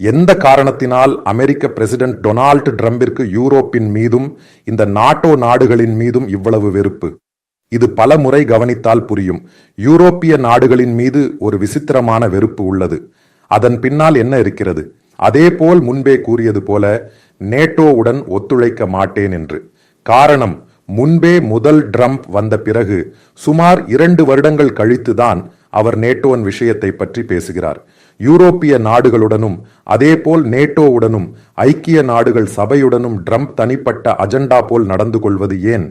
எந்த காரணத்தினால் அமெரிக்க president Donald ட்ரம்பிற்கு யூரோப்பின் மீதும் இந்த நாட்டோ நாடுகளின் மீதும் இவ்வளவு வெறுப்பு? இது பல முறை கவனித்தால் புரியும். யூரோப்பிய நாடுகளின் மீது ஒரு விசித்திரமான வெறுப்பு உள்ளது. அதன் பின்னால் என்ன இருக்கிறது? அதேபோல் முன்பே கூறியது போல நேட்டோவுடன் ஒத்துழைக்க மாட்டேன் என்று. காரணம் முன்பே முதல் ட்ரம்ப் வந்த பிறகு சுமார் இரண்டு வருடங்கள் கழித்துதான் அவர் நேட்டோன் விஷயத்தை பற்றி பேசுகிறார். யூரோப்பிய நாடுகளுடனும் அதேபோல் நேட்டோவுடனும் ஐக்கிய நாடுகள் சபையுடனும் ட்ரம்ப் தனிப்பட்ட அஜெண்டா போல் நடந்து கொள்வது ஏன்?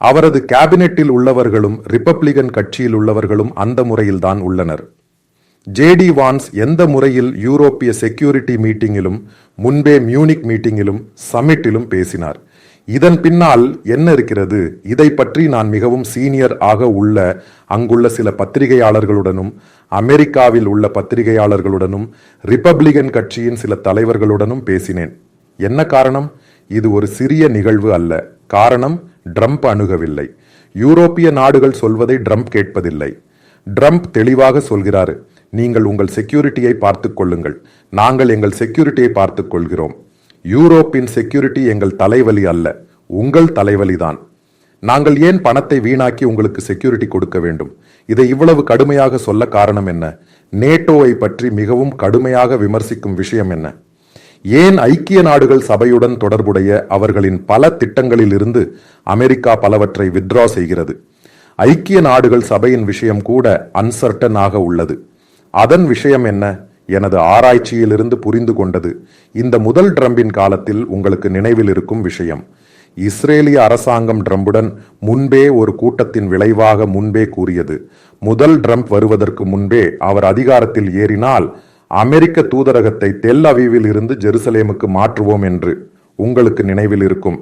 அவரது கேபினெட்டில் உள்ளவர்களும் ரிப்பப்ளிகன் கட்சியில் உள்ளவர்களும் அந்த முறையில்தான் உள்ளனர். ஜேடி வான்ஸ் எந்த முறையில் யூரோப்பிய செக்யூரிட்டி மீட்டிங்கிலும் முன்பே மியூனிக் மீட்டிங்கிலும் சமிட்டிலும் பேசினார். இதன் பின்னால் என்ன இருக்கிறது? இதை பற்றி நான் மிகவும் சீனியர் ஆக உள்ள அங்குள்ள சில பத்திரிகையாளர்களுடனும் அமெரிக்காவில் உள்ள பத்திரிகையாளர்களுடனும் ரிப்பப்ளிகன் கட்சியின் சில தலைவர்களுடனும் பேசினேன். என்ன காரணம்? இது ஒரு சிறிய நிகழ்வு அல்ல. காரணம் ட்ரம்ப் அணுகவில்லை. யூரோப்பிய நாடுகள் சொல்வதை ட்ரம்ப் கேட்பதில்லை. ட்ரம்ப் தெளிவாக சொல்கிறார் நீங்கள் உங்கள் செக்யூரிட்டியை பார்த்துக் கொள்ளுங்கள். நாங்கள் எங்கள் செக்யூரிட்டியை பார்த்துக் கொள்கிறோம். யூரோப்பின் செக்யூரிட்டி எங்கள் தலைவலி அல்ல உங்கள் தலைவலிதான். நாங்கள் ஏன் பணத்தை வீணாக்கி உங்களுக்கு செக்யூரிட்டி கொடுக்க வேண்டும்? இதை இவ்வளவு கடுமையாக சொல்ல காரணம் என்ன? நேட்டோவை பற்றி மிகவும் கடுமையாக விமர்சிக்கும் விஷயம் என்ன? ஏன் ஐக்கிய நாடுகள் சபையுடன் தொடர்புடைய அவர்களின் பல திட்டங்களில் இருந்து அமெரிக்கா பலவற்றை வித்ரா செய்கிறது? ஐக்கிய நாடுகள் சபையின் விஷயம் கூட அன்சர்டன் ஆக உள்ளது. அதன் விஷயம் என்ன? எனது ஆராய்ச்சியிலிருந்து புரிந்து கொண்டது. இந்த முதல் ட்ரம்பின் காலத்தில் உங்களுக்கு நினைவில் இருக்கும் விஷயம். இஸ்ரேலிய அரசாங்கம் ட்ரம்புடன் முன்பே ஒரு கூட்டத்தின் விளைவாக முன்பே கூறியது. முதல் ட்ரம்ப் வருவதற்கு முன்பே அவர் அதிகாரத்தில் ஏறினால் அமெரிக்க தூதரகத்தை தெல் அவீவில் இருந்து ஜெருசலேமுக்கு மாற்றுவோம் என்று உங்களுக்கு நினைவில் இருக்கும்.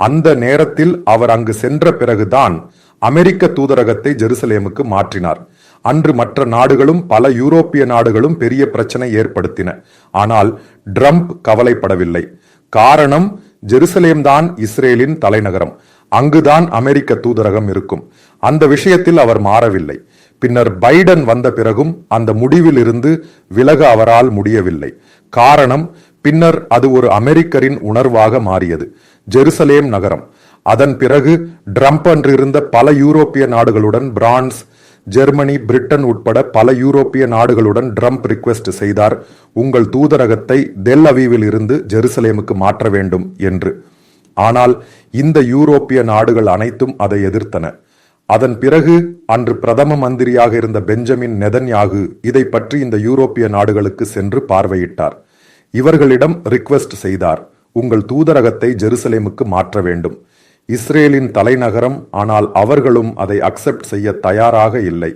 அந்த நேரத்தில் அவர் அங்கு சென்ற பிறகுதான் அமெரிக்க தூதரகத்தை ஜெருசலேமுக்கு மாற்றினார். அன்று மற்ற நாடுகளும் பல யூரோப்பிய நாடுகளும் பெரிய பிரச்சனை ஏற்படுத்தின. ஆனால் ட்ரம்ப் கவலைப்படவில்லை. காரணம் ஜெருசலேம் தான் இஸ்ரேலின் தலைநகரம். அங்குதான் அமெரிக்க தூதரகம் இருக்கும். அந்த விஷயத்தில் அவர் மாறவில்லை. பின்னர் பைடன் வந்த பிறகும் அந்த முடிவில் இருந்து விலக அவரால் முடியவில்லை. காரணம் பின்னர் அது ஒரு அமெரிக்கரின் உணர்வாக மாறியது. ஜெருசலேம் நகரம். அதன் பிறகு ட்ரம்ப் அன்றிருந்த பல யூரோப்பிய நாடுகளுடன் பிரான்ஸ் ஜெர்மனி பிரிட்டன் உட்பட பல யூரோப்பிய நாடுகளுடன் ட்ரம்ப் ரிக்வெஸ்ட் செய்தார். உங்கள் தூதரகத்தை தெல் அவீவில் இருந்து ஜெருசலேமுக்கு மாற்ற வேண்டும் என்று. ஆனால் இந்த யூரோப்பிய நாடுகள் அனைத்தும் அதை எதிர்த்தன. அதன் பிறகு அன்று பிரதம மந்திரியாக இருந்த பெஞ்சமின் நெதன்யாகு இதை பற்றி இந்த யூரோப்பிய நாடுகளுக்கு சென்று பார்வையிட்டார். இவர்களிடம் ரிக்வெஸ்ட் செய்தார். உங்கள் தூதரகத்தை ஜெருசலேமுக்கு மாற்ற வேண்டும். இஸ்ரேலின் தலைநகரம் ஆனால் அவர்களும் அதை அக்செப்ட் செய்ய தயாராக இல்லை.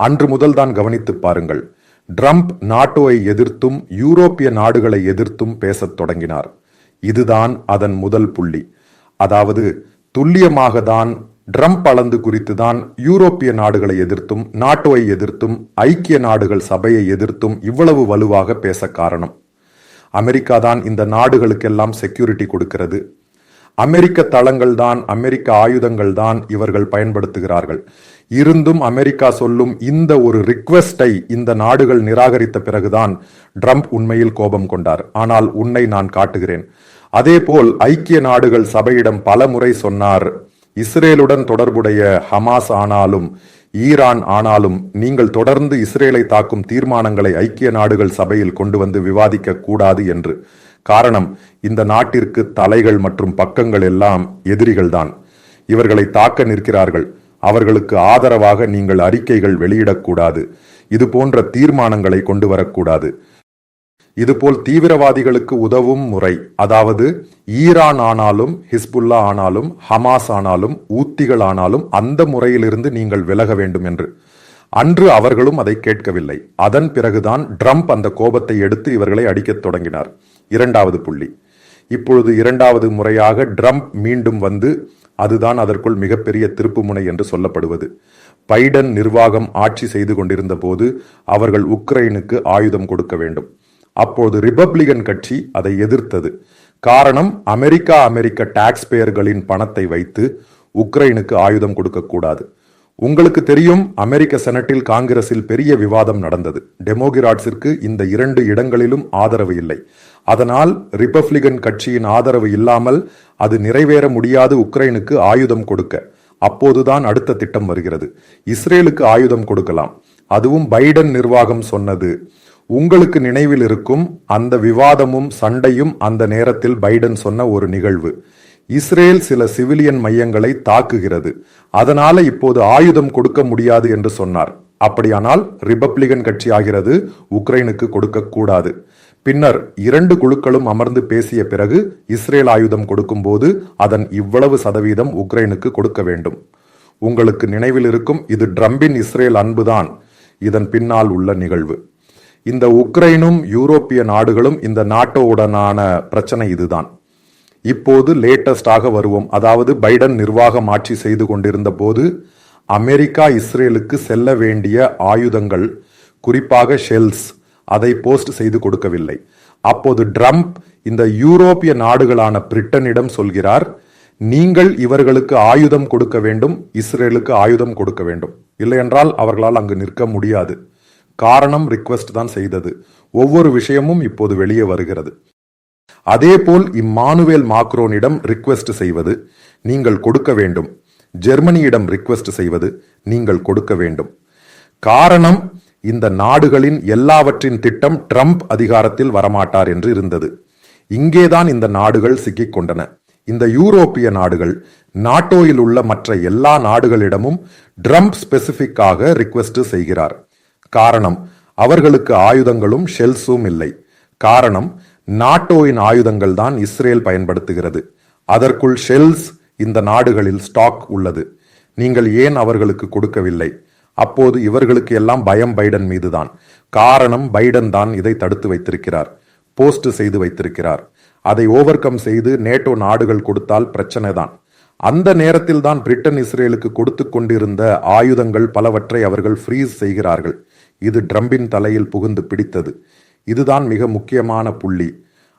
அன்று முதல்தான் கவனித்து பாருங்கள். ட்ரம்ப் நாட்டோவை எதிர்த்தும் யூரோப்பிய நாடுகளை எதிர்த்தும் பேசத் தொடங்கினார். இதுதான் அதன் முதல் புள்ளி. அதாவது துல்லியமாக தான் ட்ரம்ப் அளந்து குறித்து தான் யூரோப்பிய நாடுகளை எதிர்த்தும் நாட்டோவை எதிர்த்தும் ஐக்கிய நாடுகள் சபையை எதிர்த்தும் இவ்வளவு வலுவாக பேச காரணம். அமெரிக்கா தான் இந்த நாடுகளுக்கெல்லாம் செக்யூரிட்டி கொடுக்கிறது. அமெரிக்க தளங்கள் தான் அமெரிக்க ஆயுதங்கள் தான் இவர்கள் பயன்படுத்துகிறார்கள். இருந்தும் அமெரிக்கா சொல்லும் இந்த ஒரு ரிக்வெஸ்டை இந்த நாடுகள் நிராகரித்த பிறகுதான் ட்ரம்ப் உண்மையில் கோபம் கொண்டார். ஆனால் உன்னை நான் காட்டுகிறேன். அதேபோல் ஐக்கிய நாடுகள் சபையிடம் பல முறை சொன்னார் இஸ்ரேலுடன் தொடர்புடைய ஹமாஸ் ஆனாலும் ஈரான் ஆனாலும் நீங்கள் தொடர்ந்து இஸ்ரேலை தாக்கும் தீர்மானங்களை ஐக்கிய நாடுகள் சபையில் கொண்டு வந்து விவாதிக்க கூடாது என்று. காரணம் இந்த நாட்டிற்கு தலைகள் மற்றும் பக்கங்கள் எல்லாம் எதிரிகள்தான். இவர்களை தாக்க நிற்கிறார்கள். அவர்களுக்கு ஆதரவாக நீங்கள் அறிக்கைகள் வெளியிடக்கூடாது. இது போன்ற தீர்மானங்களை கொண்டு வரக்கூடாது இதுபோல் தீவிரவாதிகளுக்கு உதவும் முறை அதாவது ஈரான் ஆனாலும் ஹிஸ்புல்லா ஆனாலும் ஹமாஸ் ஆனாலும் ஊத்திகள் ஆனாலும் அந்த முறையிலிருந்து நீங்கள் விலக வேண்டும் என்று. அன்று அவர்களும் அதை கேட்கவில்லை. அதன் பிறகுதான் ட்ரம்ப் அந்த கோபத்தை எடுத்து இவர்களை அடிக்கத் தொடங்கினார். இரண்டாவது புள்ளி. இப்பொழுது இரண்டாவது முறையாக ட்ரம்ப் மீண்டும் வந்து அதுதான் அதற்குள் மிகப்பெரிய திருப்புமுனை என்று சொல்லப்படுவது. பைடன் நிர்வாகம் ஆட்சி செய்து கொண்டிருந்த போது அவர்கள் உக்ரைனுக்கு ஆயுதம் கொடுக்க வேண்டும். அப்போது ரிபப்ளிகன் கட்சி அதை எதிர்த்தது. காரணம் அமெரிக்கா அமெரிக்க டாக்ஸ் பேயர்களின் பணத்தை வைத்து உக்ரைனுக்கு ஆயுதம் கொடுக்கக்கூடாது உங்களுக்கு தெரியும் அமெரிக்க செனட்டில் காங்கிரஸில் பெரிய விவாதம் நடந்தது. டெமோகிராட்ஸிற்கு இந்த இரண்டு இடங்களிலும் ஆதரவு இல்லை. அதனால் ரிபப்ளிகன் கட்சியின் ஆதரவு இல்லாமல் அது நிறைவேற முடியாது உக்ரைனுக்கு ஆயுதம் கொடுக்க. அப்போதுதான் அடுத்த திட்டம் வருகிறது. இஸ்ரேலுக்கு ஆயுதம் கொடுக்கலாம். அதுவும் பைடன் நிர்வாகம் சொன்னது. உங்களுக்கு நினைவில் இருக்கும் அந்த விவாதமும் சண்டையும் அந்த நேரத்தில் பைடன் சொன்ன ஒரு நிகழ்வு. இஸ்ரேல் சில சிவிலியன் மையங்களை தாக்குகிறது. அதனால இப்போது ஆயுதம் கொடுக்க முடியாது என்று சொன்னார். அப்படியானால் ரிபப்ளிகன் கட்சி ஆகிறது உக்ரைனுக்கு கொடுக்க கூடாது பின்னர் இரண்டு குழுக்களும் அமர்ந்து பேசிய பிறகு இஸ்ரேல் ஆயுதம் கொடுக்கும்போது அதன் இவ்வளவு சதவீதம் உக்ரைனுக்கு கொடுக்க வேண்டும். உங்களுக்கு நினைவில் இருக்கும் இது ட்ரம்பின் இஸ்ரேல் அன்புதான். இதன் பின்னால் உள்ள நிகழ்வு. இந்த உக்ரைனும் யூரோப்பிய நாடுகளும் இந்த நாட்டோவுடனான பிரச்சனை இதுதான். இப்போது லேட்டஸ்டாக வருவோம். அதாவது பைடன் நிர்வாகம் ஆட்சி செய்து கொண்டிருந்த போது அமெரிக்கா இஸ்ரேலுக்கு செல்ல வேண்டிய ஆயுதங்கள் குறிப்பாக ஷெல்ஸ் அதை போஸ்ட் செய்து கொடுக்கவில்லை. அப்போது ட்ரம்ப் இந்த யூரோப்பிய நாடுகளான பிரிட்டனிடம் சொல்கிறார் நீங்கள் இவர்களுக்கு ஆயுதம் கொடுக்க வேண்டும் இஸ்ரேலுக்கு ஆயுதம் கொடுக்க வேண்டும். இல்லையென்றால் அவர்களால் அங்கு நிற்க முடியாது. காரணம் ரிக்வெஸ்ட் தான் செய்தது. ஒவ்வொரு விஷயமும் இப்போது வெளியே வருகிறது. அதேபோல் இம்மானுவேல் மாக்ரோனிடம் ரிக்வெஸ்ட் செய்வது நீங்கள் கொடுக்க வேண்டும். ஜெர்மனியிடம் ரிக்வெஸ்ட் செய்வது நீங்கள் கொடுக்க வேண்டும். காரணம் இந்த நாடுகளின் எல்லாவற்றின் திட்டம் ட்ரம்ப் அதிகாரத்தில் வரமாட்டார் என்று இருந்தது. இங்கேதான் இந்த நாடுகள் சிக்கிக் கொண்டன இந்த யூரோப்பிய நாடுகள் நாட்டோயில் உள்ள மற்ற எல்லா நாடுகளிடமும் ட்ரம்ப் ஸ்பெசிஃபிக்காக ரிக்வெஸ்ட் செய்கிறார். காரணம் அவர்களுக்கு ஆயுதங்களும் ஷெல்ஸும் இல்லை. காரணம் நாட்டோவின் ஆயுதங்கள் தான் இஸ்ரேல் பயன்படுத்துகிறது. அதற்குள் ஷெல்ஸ் இந்த நாடுகளில் ஸ்டாக் உள்ளது. நீங்கள் ஏன் அவர்களுக்கு கொடுக்கவில்லை? அப்போது இவர்களுக்கு எல்லாம் பயம் பைடன் மீதுதான். காரணம் பைடன் தான் இதை தடுத்து வைத்திருக்கிறார் போஸ்ட் செய்து வைத்திருக்கிறார். அதை ஓவர் கம் செய்து நேட்டோ நாடுகள் கொடுத்தால் பிரச்சனை தான். அந்த நேரத்தில் தான் பிரிட்டன் இஸ்ரேலுக்கு கொடுத்து கொண்டிருந்த ஆயுதங்கள் பலவற்றை அவர்கள் ஃப்ரீஸ் செய்கிறார்கள். இது ட்ரம்பின் தலையில் புகுந்து பிடித்தது. இதுதான் மிக முக்கியமான புள்ளி.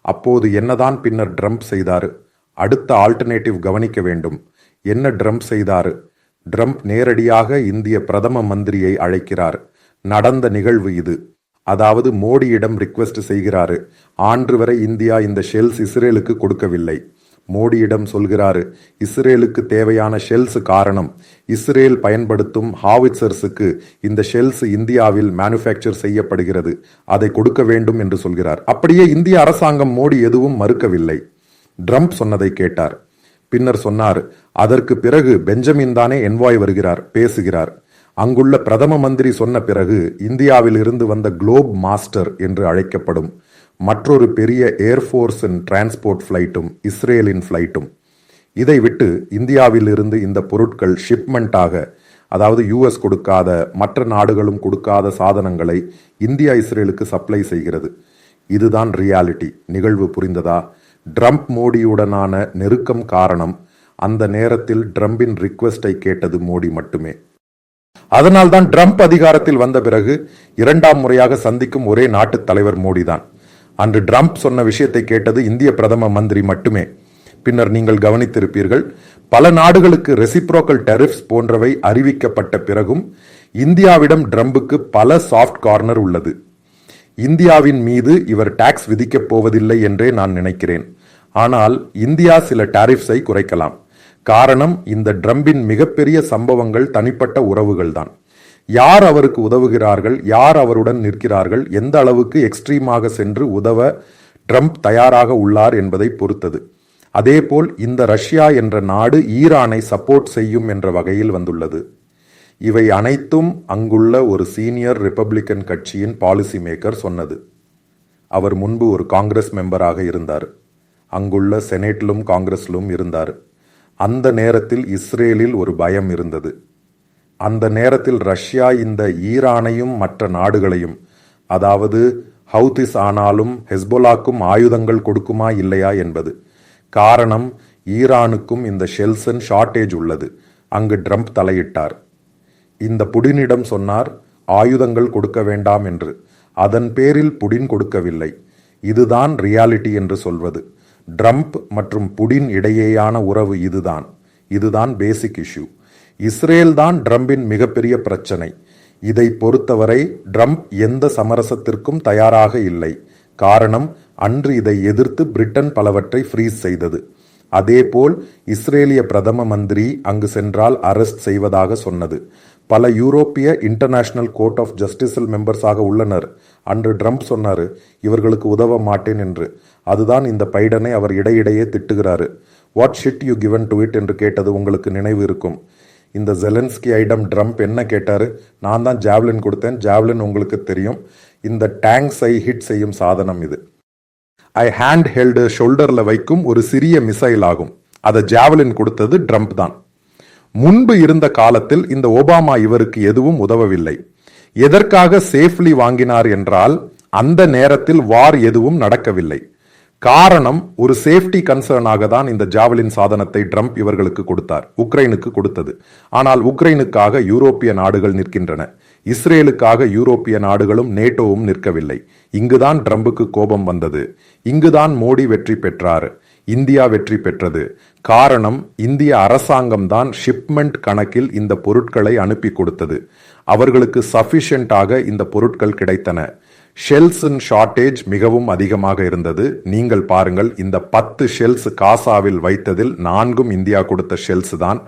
அப்போது என்னதான் பின்னர் ட்ரம்ப் செய்தாரு? அடுத்த ஆல்டர்னேட்டிவ் கவனிக்க வேண்டும். என்ன ட்ரம்ப் செய்தாரு? ட்ரம்ப் நேரடியாக இந்திய பிரதம மந்திரியை அழைக்கிறார். நடந்த நிகழ்வு இது. அதாவது மோடியிடம் ரிக்வெஸ்ட் செய்கிறாரு. ஆண்டு வரை இந்தியா இந்த ஷெல்ஸ் இஸ்ரேலுக்கு கொடுக்கவில்லை. மோடியிடம் சொல்கிறாரு இஸ்ரேலுக்கு தேவையான ஷெல்ஸ் காரணம் இஸ்ரேல் பயன்படுத்தும் ஹாவிட்சர்ஸுக்கு இந்த ஷெல்ஸ் இந்தியாவில் மேனுஃபேக்சர் செய்யப்படுகிறது. அதை கொடுக்க வேண்டும் என்று சொல்கிறார். அப்படியே இந்திய அரசாங்கம் மோடி எதுவும் மறுக்கவில்லை. ட்ரம்ப் சொன்னதை கேட்டார். பின்னர் சொன்னார் அதற்கு பிறகு பெஞ்சமின் தானே என்வாய் வருகிறார் பேசுகிறார். அங்குள்ள பிரதம மந்திரி சொன்ன பிறகு இந்தியாவில் இருந்து வந்த குளோப் மாஸ்டர் என்று அழைக்கப்படும் மற்றொரு பெரிய ஏர்ஃபோர்ஸின் டிரான்ஸ்போர்ட் ஃப்ளைட்டும் இஸ்ரேலின் ஃப்ளைட்டும் இதை விட்டு இந்தியாவில் இருந்து இந்த பொருட்கள் ஷிப்மெண்ட்டாக அதாவது யூஎஸ் கொடுக்காத மற்ற நாடுகளும் கொடுக்காத சாதனங்களை இந்தியா இஸ்ரேலுக்கு சப்ளை செய்கிறது. இதுதான் ரியாலிட்டி நிகழ்வு புரிந்ததா? ட்ரம்ப் மோடியுடனான நெருக்கம் காரணம் அந்த நேரத்தில் ட்ரம்பின் ரிக்வெஸ்டை கேட்டது மோடி மட்டுமே. அதனால்தான் ட்ரம்ப் அதிகாரத்தில் வந்த பிறகு இரண்டாம் முறையாக சந்திக்கும் ஒரே நாட்டு தலைவர் மோடி தான் அன்று ட்ரம்ப் சொன்ன விஷயத்தை கேட்டது இந்திய பிரதம மந்திரி மட்டுமே. பின்னர் நீங்கள் கவனித்திருப்பீர்கள் பல நாடுகளுக்கு ரெசிப்ரோக்கல் டெரிஃப்ஸ் போன்றவை அறிவிக்கப்பட்ட பிறகும் இந்தியாவிடம் ட்ரம்புக்கு பல சாஃப்ட் கார்னர் உள்ளது. இந்தியாவின் மீது இவர் டாக்ஸ் விதிக்கப் போவதில்லை என்றே நான் நினைக்கிறேன். ஆனால் இந்தியா சில டாரிஃப்ஸை குறைக்கலாம். காரணம் இந்த ட்ரம்பின் மிகப்பெரிய சம்பவங்கள் தனிப்பட்ட உறவுகள்தான். யார் அவருக்கு உதவுகிறார்கள் யார் அவருடன் நிற்கிறார்கள் எந்த அளவுக்கு எக்ஸ்ட்ரீமாக சென்று உதவ ட்ரம்ப் தயாராக உள்ளார் என்பதை பொறுத்தது. அதேபோல் இந்த ரஷ்யா என்ற நாடு ஈரானை சப்போர்ட் செய்யும் என்ற வகையில் வந்துள்ளது. இவை அனைத்தும் அங்குள்ள ஒரு சீனியர் ரிப்பப்ளிக்கன் கட்சியின் பாலிசி மேக்கர் சொன்னது. அவர் முன்பு ஒரு காங்கிரஸ் மெம்பராக இருந்தார். அங்குள்ள செனேட்டிலும் காங்கிரஸிலும் இருந்தார். அந்த நேரத்தில் இஸ்ரேலில் ஒரு பயம் இருந்தது. அந்த நேரத்தில் ரஷ்யா இந்த ஈரானையும் மற்ற நாடுகளையும் அதாவது ஹவுதிஸ் ஆனாலும் ஹெஸ்போலாக்கும் ஆயுதங்கள் கொடுக்குமா இல்லையா என்பது. காரணம் ஈரானுக்கும் இந்த ஷெல்சன் ஷார்ட்டேஜ் உள்ளது. அங்கு ட்ரம்ப் தலையிட்டார். இந்த புடினிடம் சொன்னார் ஆயுதங்கள் கொடுக்க வேண்டாம் என்று. அதன் பேரில் புடின் கொடுக்கவில்லை. இதுதான் ரியாலிட்டி என்று சொல்வது. ட்ரம்ப் மற்றும் புடின் இடையேயான உறவு இதுதான். இதுதான் பேசிக் இஷ்யூ. இஸ்ரேல் தான் ட்ரம்பின் மிகப்பெரிய பிரச்சனை. இதை பொறுத்தவரை ட்ரம்ப் எந்த சமரசத்திற்கும் தயாராக இல்லை. காரணம் அன்று இதை எதிர்த்து பிரிட்டன் பலவற்றை ஃப்ரீஸ் செய்தது. அதேபோல் இஸ்ரேலிய பிரதம மந்திரி அங்கு சென்றால் அரெஸ்ட் செய்வதாக சொன்னது. பல யூரோப்பிய இன்டர்நேஷனல் கோர்ட் ஆஃப் ஜஸ்டிஸில் மெம்பர்ஸாக உள்ளனர். அன்று ட்ரம்ப் சொன்னார் இவர்களுக்கு உதவ மாட்டேன் என்று. அதுதான் இந்த பைடனை அவர் இடையிடையே திட்டுகிறாரு. What shit you given to it என்று கேட்டது உங்களுக்கு நினைவு இருக்கும். இந்த ஜெலன்ஸ்கி ஐடம் ட்ரம்ப் என்ன கேட்டார்? நான் தான் ஜாவ்லின் கொடுத்தேன். ஜாவ்லின் உங்களுக்கு தெரியும். இந்த டேங்க்ஸை ஹிட் செய்யும் சாதனம் இது. ஐ ஹேண்ட் ஹெல்டு ஷோல்டரில் வைக்கும் ஒரு சிறிய மிசைல் ஆகும். அதை ஜாவலின் கொடுத்தது ட்ரம்ப் தான். முன்பு இருந்த காலத்தில் இந்த ஒபாமா இவருக்கு எதுவும் உதவவில்லை. எதற்காக சேஃப்லி வாங்கினார் என்றால் அந்த நேரத்தில் வார் எதுவும் நடக்கவில்லை. காரணம் ஒரு சேஃப்டி கன்சர்னாக தான் இந்த ஜாவலின் சாதனத்தை ட்ரம்ப் இவர்களுக்கு கொடுத்தார் உக்ரைனுக்கு கொடுத்தது. ஆனால் உக்ரைனுக்காக யூரோப்பிய நாடுகள் நிற்கின்றன. இஸ்ரேலுக்காக யூரோப்பிய நாடுகளும் நேட்டோவும் நிற்கவில்லை. இங்குதான் ட்ரம்புக்கு கோபம் வந்தது. இங்குதான் மோடி வெற்றி பெற்றார். இந்தியா வெற்றி பெற்றது. காரணம் இந்திய அரசாங்கம் தான் ஷிப்மெண்ட் கணக்கில் இந்த பொருட்களை அனுப்பி கொடுத்தது. அவர்களுக்கு சஃபிஷியண்டாக இந்த பொருட்கள் கிடைத்தன. ஷெல்ஸின் ஷார்ட்டேஜ் மிகவும் அதிகமாக இருந்தது. நீங்கள் பாருங்கள் இந்த பத்து ஷெல்ஸ் காசாவில் வைத்ததில் நான்கும் இந்தியா கொடுத்த ஷெல்ஸ் தான்.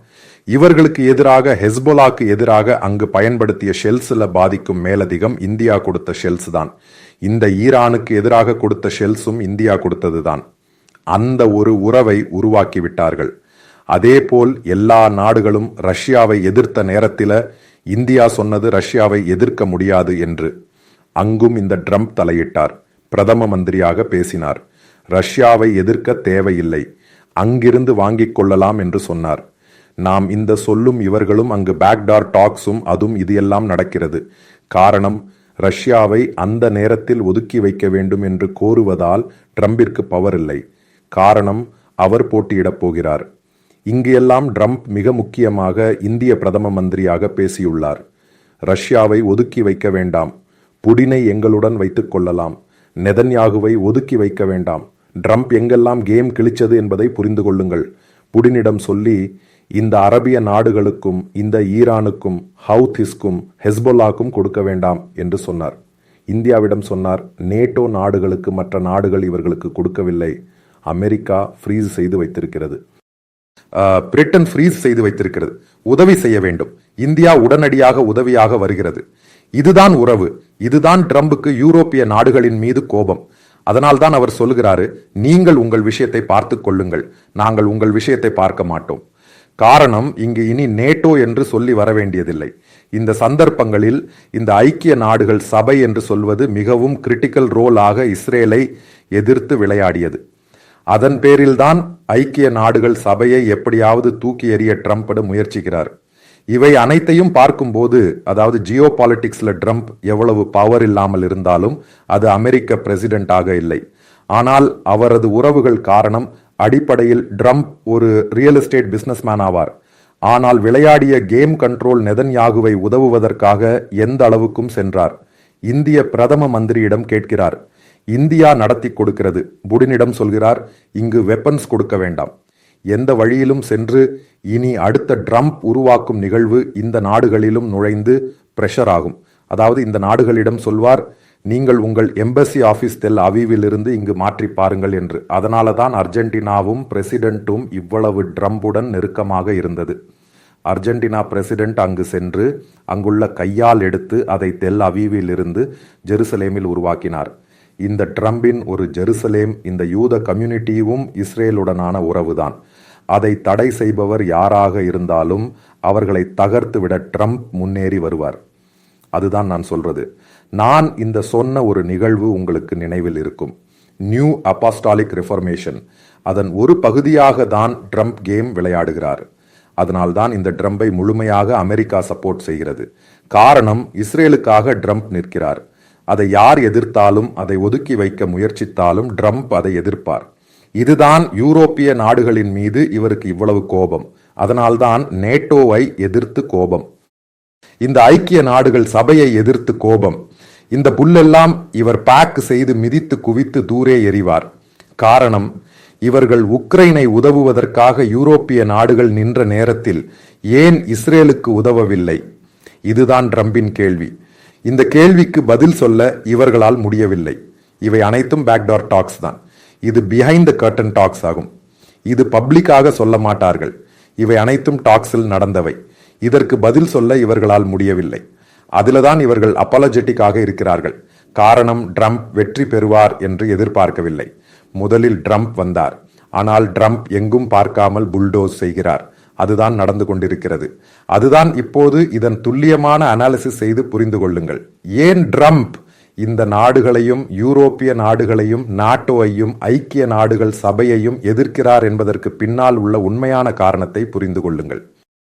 இவர்களுக்கு எதிராக ஹெஸ்போலாக்கு எதிராக அங்கு பயன்படுத்திய ஷெல்ஸில் பாதிக்கும் மேலதிகம் இந்தியா கொடுத்த ஷெல்ஸ் தான். இந்த ஈரானுக்கு எதிராக கொடுத்த ஷெல்ஸும் இந்தியா கொடுத்தது தான். அந்த ஒரு உறவை உருவாக்கிவிட்டார்கள். அதேபோல் எல்லா நாடுகளும் ரஷ்யாவை எதிர்த்த நேரத்தில் இந்தியா சொன்னது ரஷ்யாவை எதிர்க்க முடியாது என்று. அங்கும் இந்த ட்ரம்ப் தலையிட்டார். பிரதம மந்திரியாக பேசினார். ரஷ்யாவை எதிர்க்க தேவையில்லை. அங்கிருந்து வாங்கிக் கொள்ளலாம் என்று சொன்னார். நாம் இந்த சொல்லும் இவர்களும் அங்கு பேக்டார் டாக்ஸும் அதுவும் இது எல்லாம் நடக்கிறது. காரணம் ரஷ்யாவை அந்த நேரத்தில் ஒதுக்கி வைக்க வேண்டும் என்று கோருவதால் ட்ரம்பிற்கு பவர் இல்லை. காரணம் அவர் போட்டியிடப் போகிறார். இங்கு எல்லாம் ட்ரம்ப் மிக முக்கியமாக இந்திய பிரதம மந்திரியாக பேசியுள்ளார். ரஷ்யாவை ஒதுக்கி வைக்க வேண்டாம். புடினை எங்களுடன் வைத்துக் கொள்ளலாம். நெதன்யாகுவை ஒதுக்கி வைக்க வேண்டாம். ட்ரம்ப் எங்கெல்லாம் கேம் கிழிச்சது என்பதை புரிந்து கொள்ளுங்கள். புடினிடம் சொல்லி இந்த அரபிய நாடுகளுக்கும் இந்த ஈரானுக்கும் ஹவுதிஸ்க்கும் ஹெஸ்பொல்லாக்கும் கொடுக்க வேண்டாம் என்று சொன்னார். இந்தியாவிடம் சொன்னார் நேட்டோ நாடுகளுக்கு மற்ற நாடுகள் இவர்களுக்கு கொடுக்கவில்லை. அமெரிக்கா ஃப்ரீஸ் செய்து வைத்திருக்கிறது. பிரிட்டன் ஃப்ரீஸ் செய்து வைத்திருக்கிறது. உதவி செய்ய வேண்டும். இந்தியா உடனடியாக உதவியாக வருகிறது. இதுதான் உறவு. இதுதான் ட்ரம்புக்கு யூரோப்பிய நாடுகளின் மீது கோபம். அதனால்தான் அவர் சொல்லுகிறாரு நீங்கள் உங்கள் விஷயத்தை பார்த்து கொள்ளுங்கள். நாங்கள் உங்கள் விஷயத்தை பார்க்க மாட்டோம். காரணம் இங்கு இனி நேட்டோ என்று சொல்லி வர வேண்டியதில்லை. இந்த சந்தர்ப்பங்களில் இந்த ஐக்கிய நாடுகள் சபை என்று சொல்வது மிகவும் கிரிட்டிக்கல் ரோலாக இஸ்ரேலை எதிர்த்து விளையாடியது. அதன் பேரில்தான் ஐக்கிய நாடுகள் சபையை எப்படியாவது தூக்கி எறிய ட்ரம்ப் முயற்சிக்கிறார். இவை அனைத்தையும் பார்க்கும்போது அதாவது ஜியோ பாலிட்டிக்ஸில் ட்ரம்ப் எவ்வளவு பவர் இல்லாமல் இருந்தாலும் அது அமெரிக்க பிரசிடென்டாக இல்லை. ஆனால் அவரது உறவுகள் காரணம் அடிப்படையில் ட்ரம்ப் ஒரு ரியல் எஸ்டேட் பிஸ்னஸ்மேன் ஆவார். ஆனால் விளையாடிய கேம் கண்ட்ரோல் நெதன்யாகுவை உதவுவதற்காக எந்த அளவுக்கும் சென்றார். இந்திய பிரதம மந்திரியிடம் கேட்கிறார். இந்தியா நடத்தி கொடுக்கிறது. புடினிடம் சொல்கிறார் இங்கு வெப்பன்ஸ் கொடுக்க வேண்டாம். எந்த வழியிலும் சென்று இனி அடுத்த ட்ரம்ப் உருவாக்கும் நிகழ்வு இந்த நாடுகளிலும் நுழைந்து பிரஷர் ஆகும். அதாவது இந்த நாடுகளிடம் சொல்வார் நீங்கள் உங்கள் எம்பசி ஆஃபீஸ் தெல் அவிவில் இருந்து இங்கு மாற்றி பாருங்கள் என்று. அதனால தான் அர்ஜென்டினாவும் பிரசிடென்ட்டும் இவ்வளவு ட்ரம்புடன் நெருக்கமாக இருந்தது. அர்ஜென்டினா பிரசிடென்ட் அங்கு சென்று அங்குள்ள கையால் எடுத்து அதை தெல் அவீவில் இருந்து ஜெருசலேமில் உருவாக்கினார். இந்த ட்ரம்பின் ஒரு ஜெருசலேம் இந்த யூத கம்யூனிட்டியும் இஸ்ரேலுடனான உறவுதான். அதை தடை செய்பவர் யாராக இருந்தாலும் அவர்களை தகர்த்துவிட ட்ரம்ப் முன்னேறி வருவார். அதுதான் நான் சொல்றது. நான் இந்த சொன்ன ஒரு நிகழ்வு உங்களுக்கு நினைவில் இருக்கும். நியூ அப்பாஸ்டாலிக் ரிஃபர்மேஷன் அதன் ஒரு பகுதியாக தான் ட்ரம்ப் கேம் விளையாடுகிறார். அதனால்தான் இந்த ட்ரம்பை முழுமையாக அமெரிக்கா சப்போர்ட் செய்கிறது. காரணம் இஸ்ரேலுக்காக ட்ரம்ப் நிற்கிறார். அதை யார் எதிர்த்தாலும் அதை ஒதுக்கி வைக்க முயற்சித்தாலும் ட்ரம்ப் அதை எதிர்ப்பார். இதுதான் யூரோப்பிய நாடுகளின் மீது இவருக்கு இவ்வளவு கோபம். அதனால்தான் நேட்டோவை எதிர்த்து கோபம். இந்த ஐக்கிய நாடுகள் சபையை எதிர்த்து கோபம். இந்த புல்லெல்லாம் இவர் பேக் செய்து மிதித்து குவித்து தூரே எறிவார். காரணம் இவர்கள் உக்ரைனை உதவுவதற்காக யூரோப்பிய நாடுகள் நின்ற நேரத்தில் ஏன் இஸ்ரேலுக்கு உதவவில்லை? இதுதான் ட்ரம்பின் கேள்வி. இந்த கேள்விக்கு பதில் சொல்ல இவர்களால் முடியவில்லை. இவை அனைத்தும் பேக்டோர் டாக்ஸ் தான். இது பிஹைண்ட் த கர்டன் டாக்ஸ் ஆகும். இது பப்ளிக்காக சொல்ல மாட்டார்கள். இவை அனைத்தும் டாக்ஸில் நடந்தவை. இதற்கு பதில் சொல்ல இவர்களால் முடியவில்லை. அதில்தான் இவர்கள் அப்பாலஜெட்டிக்காக இருக்கிறார்கள். காரணம் ட்ரம்ப் வெற்றி பெறுவார் என்று எதிர்பார்க்கவில்லை. முதலில் ட்ரம்ப் வந்தார். ஆனால் ட்ரம்ப் எங்கும் பார்க்காமல் புல்டோஸ் செய்கிறார். அதுதான் நடந்து கொண்டிருக்கிறது. அதுதான் இப்போது இதன் துல்லியமான அனாலிசிஸ் செய்து புரிந்து கொள்ளுங்கள். ஏன் ட்ரம்ப் இந்த நாடுகளையும் யூரோப்பிய நாடுகளையும் நாட்டோவையும் ஐக்கிய நாடுகள் சபையையும் எதிர்க்கிறார் என்பதற்கு பின்னால் உள்ள உண்மையான காரணத்தை புரிந்து கொள்ளுங்கள்.